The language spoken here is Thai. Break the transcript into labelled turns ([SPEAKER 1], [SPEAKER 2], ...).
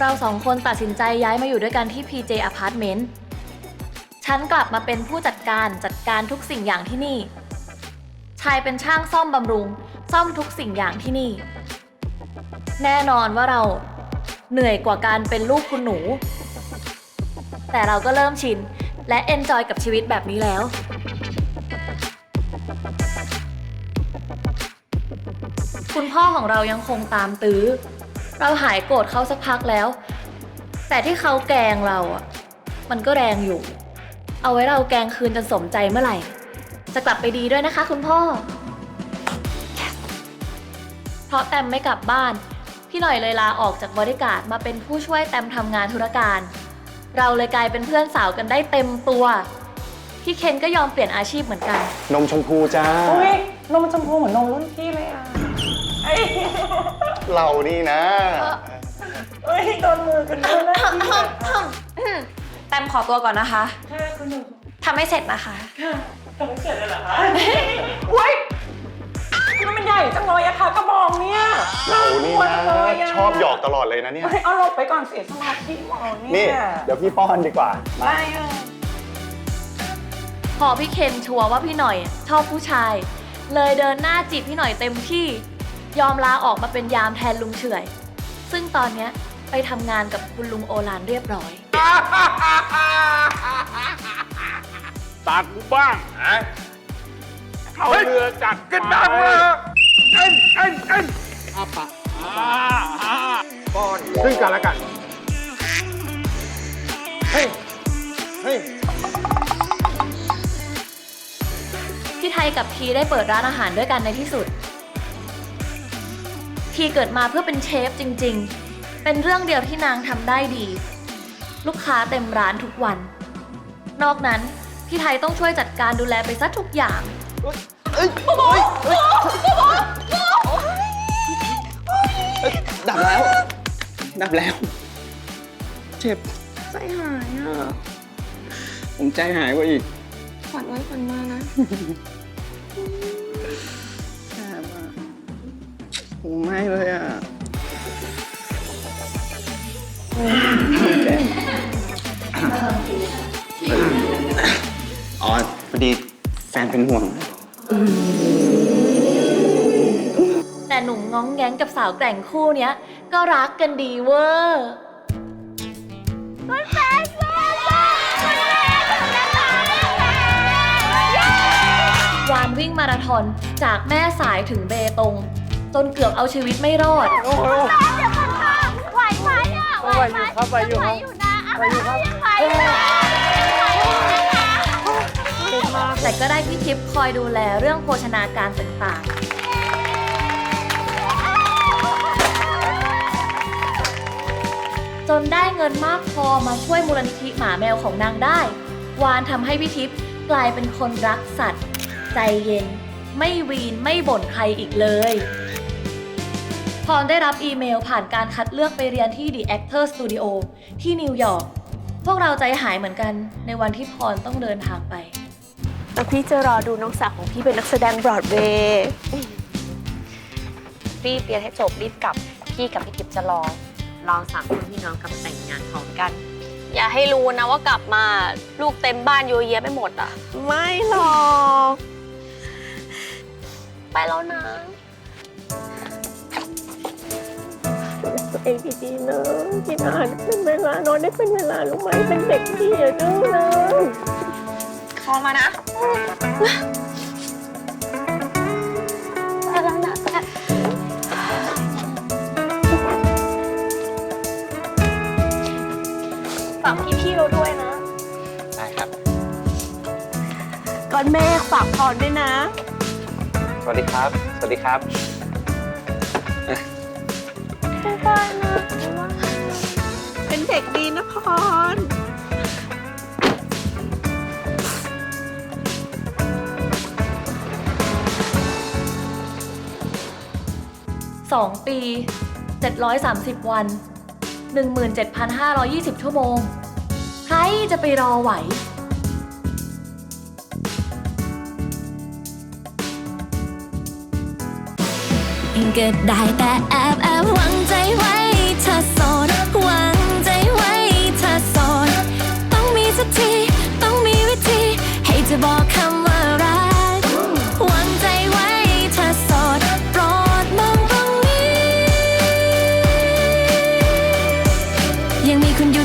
[SPEAKER 1] เราสองคนตัดสินใจย้ายมาอยู่ด้วยกันที่ PJ Apartment ฉันกลับมาเป็นผู้จัดการจัดการทุกสิ่งอย่างที่นี่ ชายเป็นช่างซ่อมบำรุง ซ่อมทุกสิ่งอย่างที่นี่ แน่นอนว่าเราเหนื่อยกว่าการเป็นลูกคุณหนู แต่เราก็เริ่มชินและเอนจอยกับชีวิตแบบนี้แล้ว คุณพ่อของเรายังคงตามตื้อ เราหายโกรธเขาสักพักแล้ว แต่ที่เขาแกล้งเราอะ มันก็แรงอยู่ เอาไว้เราแกล้งคืนจนสมใจเมื่อไหร่ จะกลับไปดีด้วยนะคะ คุณพ่อ เพราะแตมไม่กลับบ้าน พี่หน่อยเลยลาออกจากบริการดมาเป็นผู้ช่วยแตมทำงานธุรการ เราเลยกลายเป็นเพื่อนสาวกันได้เต็มตัว พี่เคนก็ยอมเปลี่ยนอาชีพเหมือนกัน
[SPEAKER 2] นมชมพูจ้า
[SPEAKER 3] อุ้ยนมชมพูเหมือนนมรุ่นพี่เลยอะ เอ้ย
[SPEAKER 2] เรานี่นะ
[SPEAKER 3] เอ้ยโดนมือกันด้วยนะพี่อะ
[SPEAKER 1] แตมขอตัวก่อนนะคะ
[SPEAKER 3] ค่ะคุณหนู
[SPEAKER 1] ทำให้เสร็จนะคะ
[SPEAKER 3] ค่ะทำไม่เสร็จเลยเหรอคะอุ้ยนี่มันใหญ่จังเลยอะค่ะกระบองเนี่ย
[SPEAKER 2] เรานี่นะ
[SPEAKER 3] กลัวเลยะ
[SPEAKER 2] ชอบหยอกตลอดเลยนะเนี่ย
[SPEAKER 3] เฮ้ยเอาหลบไปก่อนเสียสมาธิหมอเนี่ย
[SPEAKER 2] นี่เดี๋ยวพี่ป้อนดีกว่า
[SPEAKER 3] ไม่อะ
[SPEAKER 1] พอพี่เคนชัวร์ว่าพี่หน่อย ชอบผู้ชาย เลยเดินหน้าจีบพี่หน่อยเต็มที่ ยอมลาออกมาเป็นยามแทนลุงเฉอยซึ่งตอนเนี้ยไปทำงานกับคุณลุงโอลานเรียบร้อย
[SPEAKER 4] ตัดกูบ้างฮะเข้าเรือจัดกันดังเลยเอ็นเอ็นเอ็นอาปะอ่าอ่า
[SPEAKER 2] ป้อนซึ่งกันและกัน เฮ้ย เฮ้ย
[SPEAKER 1] พี่ไทยกับทีได้เปิดร้านอาหารด้วยกันในที่สุด ทีเกิดมาเพื่อเป็นเชฟจริงๆ เป็นเรื่องเดียวที่นางทำได้ดี ลูกค้าเต็มร้านทุกวัน นอกนั้น พี่ไทยต้องช่วยจัดการดูแลไปซะทุกอย่าง
[SPEAKER 2] เอ้ยเอ้ยเอ้ยดับแล้ว ดับแล้ว เจ็บ
[SPEAKER 5] ใจหายอะ
[SPEAKER 2] ผมใจหายกว่าอีก
[SPEAKER 5] ขวัญไว้ขวัญมานะ
[SPEAKER 2] แสบอะ ผมไม่เลยอะอ๋อพอดีแฟนเป็นห่วง
[SPEAKER 1] แต่หนุ่มง้องแง้งกับสาวแกร่งคู่เนี้ย ก็รักกันดีเวอร์วานวิ่งมาราธอนจากแม่สายถึงเบตง จนเกือบเอาชีวิตไม่รอด
[SPEAKER 6] ไหวไหมอะไหวไหมครับไหวอยู่ครับนะไหวอยู่ครับไหวอยู่
[SPEAKER 1] แต่ก็ได้พี่ทิพย์คอยดูแลเรื่องโภชนาการต่างๆ จนได้เงินมากพอมาช่วยมูลนิธิหมาแมวของนางได้ วานทำให้พี่ทิพย์กลายเป็นคนรักสัตว์ ใจเย็น ไม่วีนไม่บ่นใครอีกเลย พรได้รับอีเมลผ่านการคัดเลือกไปเรียนที่ The Actor Studio ที่นิวยอร์ก พวกเราใจหายเหมือนกันในวันที่พรต้องเดินทางไป
[SPEAKER 5] แล้วพี่จะรอดูน้องสาวของพี่เป็นนักแสดงบรอดเวย์
[SPEAKER 7] รีบเรียนให้จบรีบกลับ พี่กับพี่กิฟจะรอรอสามคนพี่น้องกลับมาแต่งงานพร้อมกัน
[SPEAKER 5] อย่าให้รู้นะว่ากลับมาลูกเต็มบ้านโยเยะไปหมดอะ ไม่หรอก ไปแล้วนะ เองดีๆนะกินอาหารเป็นเวลานอนได้เป็นเวลารู้ไหมเป็นเด็กดีอย่าดื้อนะ
[SPEAKER 7] พอมานะ
[SPEAKER 5] ไปแล้วนะฝากพี่ๆเราด้วยนะ
[SPEAKER 2] ได้ครับ
[SPEAKER 5] ก่อนแม่ฝากพรด้วยนะ
[SPEAKER 2] สวัสดีครับ สวัสดีครับ
[SPEAKER 5] บ๊ายบายนะเป็นเด็กดีนะพร
[SPEAKER 1] 2ปี 730 วัน 17,520 ชั่วโมง ใครจะไปรอไหว ก็ได้แต่แอบแอบหวังใจไว้เธอโสดหวังใจไว้เธอโสดต้องมีสักที ต้องมีวิธี ให้เธอบอกคำว่ารักหวังใจไว้เธอโสดโปรดมองตรงนี้ ยังมีคุณอยู่